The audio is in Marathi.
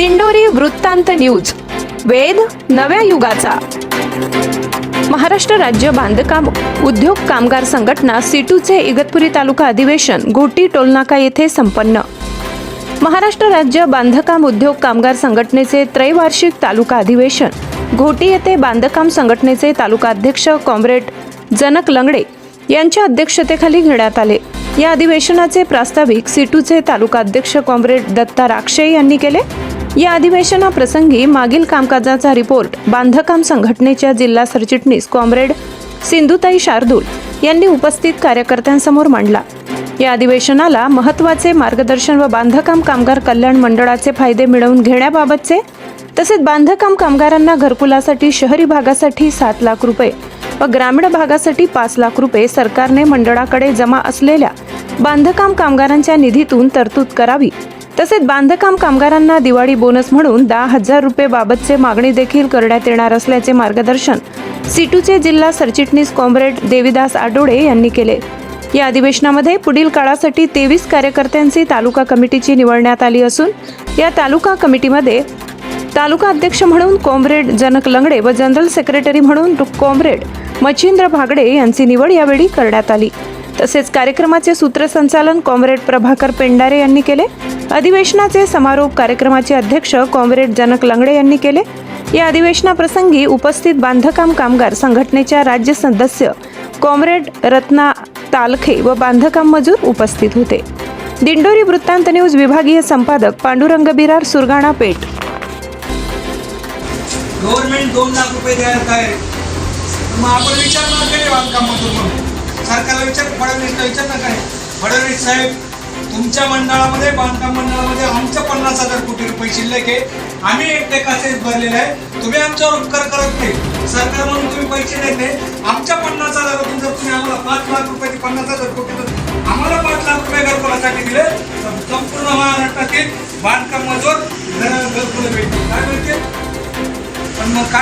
दिंडोरी वृत्तांत न्यूज. वेद नव्या युगाचा. महाराष्ट्र राज्य बांधकाम उद्योग कामगार संघटना सिटूचे इगतपुरी तालुका अधिवेशन घोटी टोलनाका येथे संपन्न. महाराष्ट्र राज्य बांधकाम उद्योग कामगार संघटनेचे त्रैवार्षिक तालुका अधिवेशन घोटी येथे बांधकाम संघटनेचे तालुका अध्यक्ष कॉम्रेड जनक लंगडे यांच्या अध्यक्षतेखाली घेण्यात आले. या अधिवेशनाचे प्रास्ताविक सिटूचे तालुका अध्यक्ष कॉम्रेड दत्ता राक्षे यांनी केले. या अधिवेशनाप्रसंगी मागील कामकाजाचा रिपोर्ट बांधकाम संघटनेच्या जिल्हा सरचिटणीस कॉम्रेड सिंधुताई शार्दूल यांनी उपस्थित कार्यकर्त्यांसमोर मांडला. या अधिवेशनाला महत्त्वाचे मार्गदर्शन व बांधकाम कामगार कल्याण मंडळाचे फायदे मिळवून घेण्याबाबतचे तसेच बांधकाम कामगारांना घरकुलासाठी शहरी भागासाठी सात लाख रुपये व ग्रामीण भागासाठी पाच लाख रुपये सरकारने मंडळाकडे जमा असलेल्या बांधकाम कामगारांच्या निधीतून तरतूद करावी. तसेच बांधकाम कामगारांना दिवाळी बोनस म्हणून दहा हजार रुपये बाबतचे मागणी देखील करण्यात येणार असल्याचे मार्गदर्शन सिटूचे जिल्हा सरचिटणीस कॉम्रेड देविदास आडोळे यांनी केले. या अधिवेशनामध्ये पुढील काळासाठी तेवीस कार्यकर्त्यांची तालुका कमिटीची निवडण्यात आली असून या तालुका कमिटीमध्ये तालुका अध्यक्ष म्हणून कॉम्रेड जनक लंगडे व जनरल सेक्रेटरी म्हणून कॉम्रेड मच्छिंद्र भागडे यांची निवड यावेळी करण्यात आली. तसेच कार्यक्रमाचे सूत्रसंचालन कॉम्रेड प्रभाकर पेंडारे यांनी केले. अधिवेशनाचे समारोप कार्यक्रमाचे अध्यक्ष कॉम्रेड जनक लंगडे यांनी केले. या अधिवेशनाप्रसंगी उपस्थित बांधकाम कामगार संघटनेच्या राज्य सदस्य कॉम्रेड रत्ना तालखे व बांधकाम मजूर उपस्थित होते. दिंडोरी वृत्तांत न्यूज विभागीय संपादक पांडुरंग बिरार सुरगाणा पेठ. गव्हर्नमेंट दोन लाख रुपये द्यायला काय? मग आपण विचारणार काय बांधकाम मजूर म्हणून? सरकारला विचार फडणवीसला ना काय? फडणवीस साहेब तुमच्या मंडळामध्ये बांधकाम मंडळामध्ये आमच्या पन्नास हजार कोटी रुपये शिल्लक आहे. आम्ही एक टेकाचे भरलेले आहे. तुम्ही आमच्यावर उपकार करत नाही. सरकार म्हणून तुम्ही पैसे देत नाही. आमच्या पन्नास हजारातून जर तुम्ही आम्हाला पाच लाख रुपयाचे पन्नास हजार कोटी आम्हाला पाच लाख रुपये घरकुलासाठी दिले तर संपूर्ण महाराष्ट्रातील बांधकाम मजूर घर घरकुलं भेटतील. काय भेटतील पण मग काय